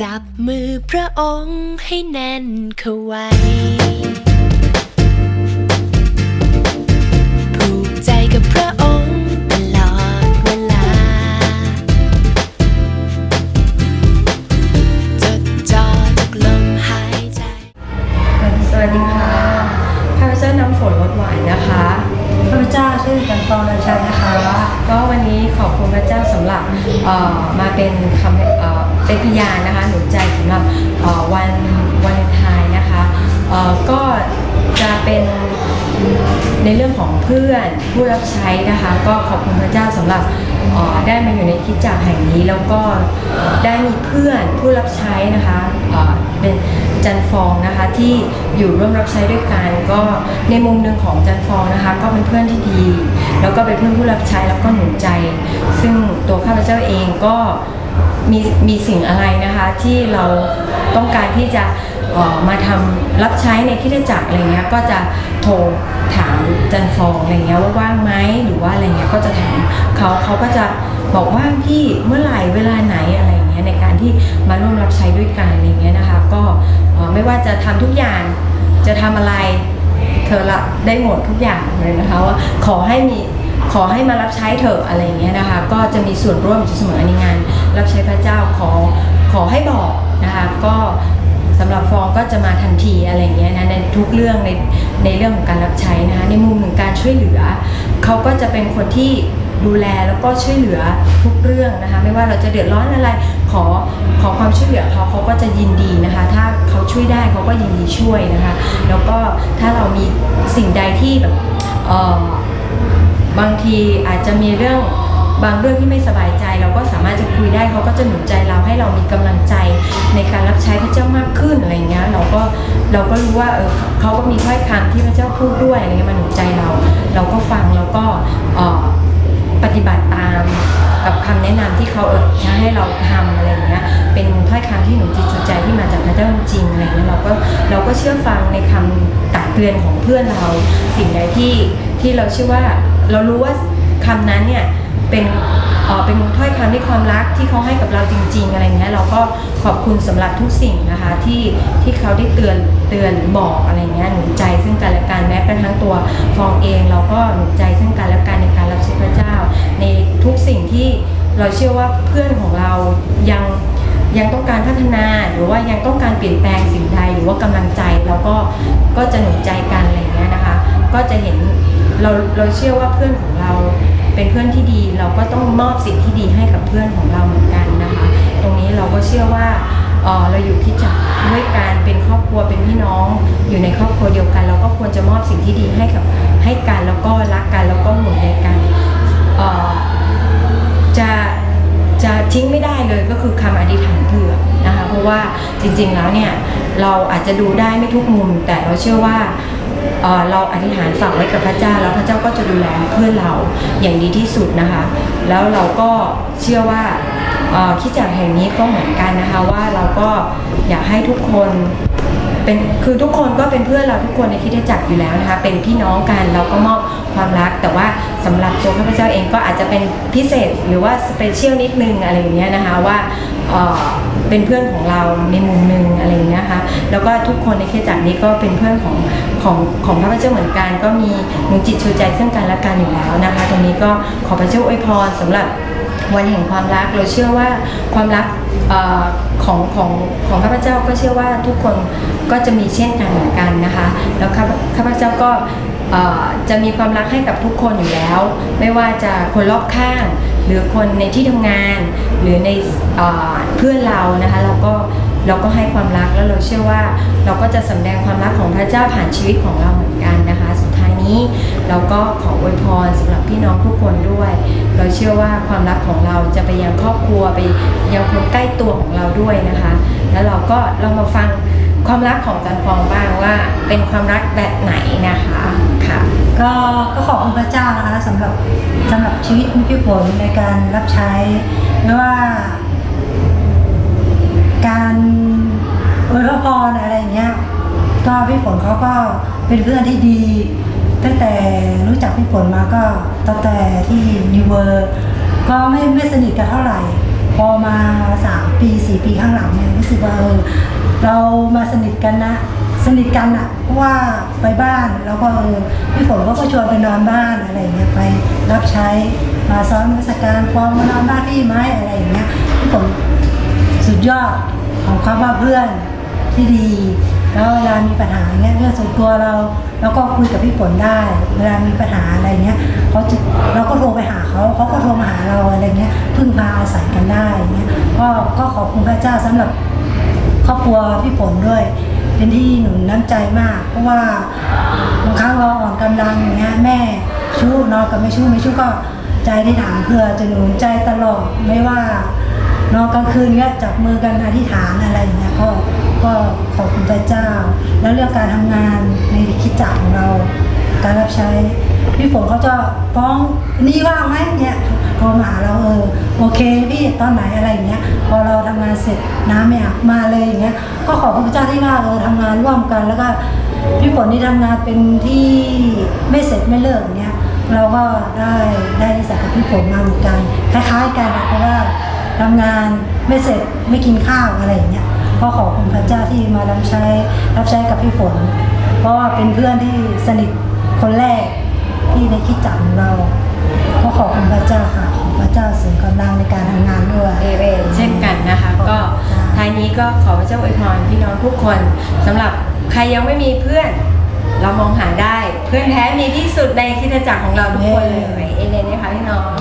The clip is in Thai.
จับมือพระองค์ให้แน่นเข้าไว้ ก็วันนี้ขอบคุณพระเจ้าสำหรับมาเป็นคำเป็นพยานนะคะหนุนใจสำหรับเอ่อวันวันไทน์นะคะก็จะเป็นในเรื่องของเพื่อนผู้รับใช้นะคะ ก็ขอบคุณพระเจ้าสำหรับได้มาอยู่ในคิดจักแห่งนี้ แล้วก็ได้มีเพื่อนผู้รับใช้นะคะเป็น จันฟองนะคะที่อยู่ร่วมรับใช้ด้วยกัน ก็ในมุมหนึ่งของจันฟองนะคะ ก็เป็นเพื่อนที่ดี แล้วก็เป็นเพื่อนผู้รับใช้แล้วก็หนุนใจ ซึ่งตัวข้าพเจ้าเองก็มีมีสิ่งอะไรนะคะที่เราต้องการที่จะออมาทำรับใช้ในคริดจักรอะไรเงี้ยก็จะโทรถามจันฟองอะไรเงี้ยว่าว่างไหมหรือว่าอะไรเงี้ยก็จะถามเขาเขาก็จะบอกว่างพี่เมื่อไหร่เวลาไหนอะไรเงี้ยในการที่มาร่วมรับใช้ด้วยกันอะไรเงี้ยนะคะ ก็ ไม่ว่าจะทำทุกอย่างจะทำอะไร เธอละได้หมดทุกอย่างเลยนะคะว่าขอให้มีขอให้มารับใช้เถออะไรเงี้ยนะคะ ก็จะมีส่วนร่วมอยู่เสมอในงาน รับใช้พระเจ้าขอขอให้บอกนะคะก็สำหรับฟองก็จะมาทันทีอะไรเงี้ยนะในทุกเรื่องในในเรื่องของการรับใช้นะคะในมุมของการช่วยเหลือเขาก็จะเป็นคนที่ดูแลแล้วก็ช่วยเหลือทุกเรื่องนะคะ ไม่ว่าเราจะเดือดร้อนอะไร ขอขอความช่วยเหลือเขาเขาก็จะยิน ช่วยได้เขาก็ยินดีช่วยนะคะ แล้วก็ถ้าเรามีสิ่งใดที่แบบบางทีอาจจะมีเรื่องบางเรื่องที่ไม่สบายใจเราก็สามารถจะคุยได้เขาก็จะหนุนใจเราให้เรามีกำลังใจในการรับใช้พระเจ้ามากขึ้นอะไรเงี้ยเราก็เราก็รู้ว่าเออเขาก็มีถ้อยคำที่พระเจ้าพูดด้วยอะไรเงี้ยมาหนุนใจเรา เราก็ฟังแล้วก็ออปฏิบัติตาม กับคำแนะนำที่เขาเออจะให้เราทำอะไรเงี้ยเป็นถ้อยคำที่หนุนจิตใจที่มาจากพระเจ้าจริงอะไรเงี้ยเราก็เราก็เชื่อฟังในคำตักเตือนของเพื่อนเรา สิ่งใดที่ที่เราเชื่อว่าเรารู้ว่าคำนั้นเนี่ยเป็นเออเป็นถ้อยคำที่ความรักที่เขาให้กับเราจริง ๆ อะไรเงี้ยเราก็ขอบคุณสำหรับทุกสิ่งนะคะที่ที่เขาได้เตือนเตือนหรือบอกอะไรเงี้ยหนุนใจซึ่งกันและกันแม้กระทั่งตัวฟองเอง เราก็หนุนใจซึ่งกันและกันในการรับใช้พระเจ้าใน สิ่งที่เราเชื่อว่าเพื่อนของเรายังยังต้องการพัฒนาหรือว่ายังต้องการเปลี่ยนแปลงสิ่งใดหรือว่ากำลังใจเราก็ก็จะหนุนใจกันอะไรเงี้ยนะคะ ก็จะเห็นเราเราเชื่อว่าเพื่อนของเราเป็นเพื่อนที่ดี เราก็ต้องมอบสิ่งที่ดีให้กับเพื่อนของเราเหมือนกันนะคะ ตรงนี้เราก็เชื่อว่าเราอยู่ที่จักด้วยการเป็นครอบครัวเป็นพี่น้อง อยู่ในครอบครัวเดียวกัน เราก็ควรจะมอบสิ่งที่ดีให้กับให้กันแล้วก็รักกันแล้วก็ห่วงใยกัน จะจะทิ้งไม่ได้เลยก็คือคำอธิษฐานเผื่อนะคะ เพราะว่าจริงๆแล้วเนี่ยเราอาจจะดูได้ไม่ทุกมุม แต่เราเชื่อว่าเราอธิษฐานฝากไว้กับพระเจ้า แล้วพระเจ้าก็จะดูแลเพื่อนเราอย่างดีที่สุดนะคะ แล้วเราก็เชื่อว่าเอ่อคริดจักแห่งนี้ก็เหมือนกันนะคะว่าเราก็อยากให้ทุกคน เป็นคือทุกคนก็เป็นเพื่อนเราทุกคนในคิดจักอยู่แล้วนะคะ เป็นพี่น้องกันเราก็มอบความรัก แต่ว่าสำหรับตัวข้าพเจ้าเองก็อาจจะเป็นพิเศษหรือว่าสเปเชียลนิดนึงอะไรอย่างเงี้ยนะคะว่าเป็นเพื่อนของเราในมุมหนึ่งอะไรอย่างเงี้ยนะคะแล้วก็ทุกคนในคิดจักรนี้ก็เป็นเพื่อนของของของข้าพเจ้าเหมือนกัน ก็มีหนุนจิตชูใจซึ่งกันและกันอยู่แล้วนะคะ ตรงนี้ก็ขอพระเจ้าอวยพรสำหรับ วันแห่งความรักเราเชื่อว่าความรักอของของของข้าพเจ้าก็เชื่อว่าทุกคนก็จะมีเช่นกันเหมือนกันนะคะแล้วข้าพเจ้าก็จะมีความรักให้กับทุกคนอยู่แล้ว ไม่ว่าจะคนรอบข้าง หรือคนในที่ทำงาน หรือในเอเพื่อนเรานะคะเราก็เราก็ให้ความรักแล้วเราเชื่อว่า เราก็จะสำแดงความรักของพระเจ้าผ่านชีวิตของเราเหมือนกันนะคะ สุดท้ายนี้เราก็ขออวยพรสำหรับพี่น้องทุกคนด้วย เราเชื่อว่าความรักของเราจะไปยังครอบครัวไปยังคนใกล้ตัวของเราด้วยนะคะ แล้วเราก็ลองมาฟังความรักของจันฟองบ้างว่าเป็นความรักแบบไหนนะคะค่ะก็ก็ขอบคุณพระเจ้านะคะสำหรับสำหรับชีวิตพี่ฝนในการรับใช้ไม่ว่า การอวยพรอะไรอย่างเงี้ยก็พี่ฝนเขาก็เป็นเพื่อนที่ดี จักพี่ฝนมาก็ตั้งแต่ที่นิวเวอร์ก็ไม่ไม่สนิทกันเท่าไหร่ พอมาสามปีสี่ปีข้างหลังเนี่ยรู้สึกว่าเออเรามาสนิทกันนะ สนิทกันอะเพราะว่าไปบ้านแล้วก็เออพี่ฝนก็ชวนไปนอนบ้านอะไรอย่างเงี้ยไปรับใช้มาซ้อมราชการฟ้องมานอนบ้านพี่ไหมอะไรอย่างเงี้ยพี่ฝนสุดยอดของคำว่าเพื่อนที่ดี แล้วเวลามีปัญหาเงี้ยเรื่องส่วนตัวเราเราก็คุยกับพี่ฝนได้ เวลามีปัญหาอะไรเงี้ยเขาจะเราก็โทรไปหาเขาเขาก็โทรมาหาเราอะไรเงี้ยพึ่งพาอาศัยกันได้เงี้ยก็ก็ขอบคุณพระเจ้าสำหรับครอบครัวพี่ฝนด้วย เป็นที่หนุนน้ำใจมาก เพราะว่าบางครั้งเราอ่อนกำลังเงี้ยแม่ชู้นอนกับไม่ชู้ไม่ชู้ก็ใจที่ฐานเพื่อจะหนุนใจตลอดไม่ว่านอนกลางคืนเงี้ยจับมือกันอธิษฐานอะไรอย่างเงี้ยก็ ก็ขอบคุณพระเจ้า แล้วเรื่องการทำงานในคิดจักของเรา การรับใช้พี่ฝนเขาจะฟ้องนี่ว่างไหมเนี่ยโทรมาหาเราเออโอเคพี่ตอนไหนอะไรอย่างเงี้ย พอเราทำงานเสร็จน้ำไม่อาบมาเลยอย่างเงี้ยก็ขอบคุณพระเจ้าที่ว่าเออทำงานร่วมกันแล้วก็พี่ฝนนี่ทำงานเป็นที่ไม่เสร็จไม่เลิกเงี้ยเราก็ได้ได้นิสัยกับพี่ฝนมาเหมือนกัน คล้ายๆกันนะเพราะว่าทำงานไม่เสร็จไม่กินข้าวอะไรอย่างเงี้ย ก็ขอบคุณพระเจ้าที่มารับใช้รับใช้กับพี่ฝน เพราะว่าเป็นเพื่อนที่สนิทคนแรกที่ในคิดจักของเรา ก็ขอบคุณพระเจ้าค่ะขอพระเจ้าเสริมกำลังในการทำงานด้วยเอเวนเช่นกันนะคะ ก็ท้ายนี้ก็ขอพระเจ้าอวยพรพี่น้องทุกคนสำหรับใครยังไม่มีเพื่อน เรามองหาได้เพื่อนแท้มีที่สุดในคิดจักรของเราทุกคนเลยเอเมนนะคะพี่น้อง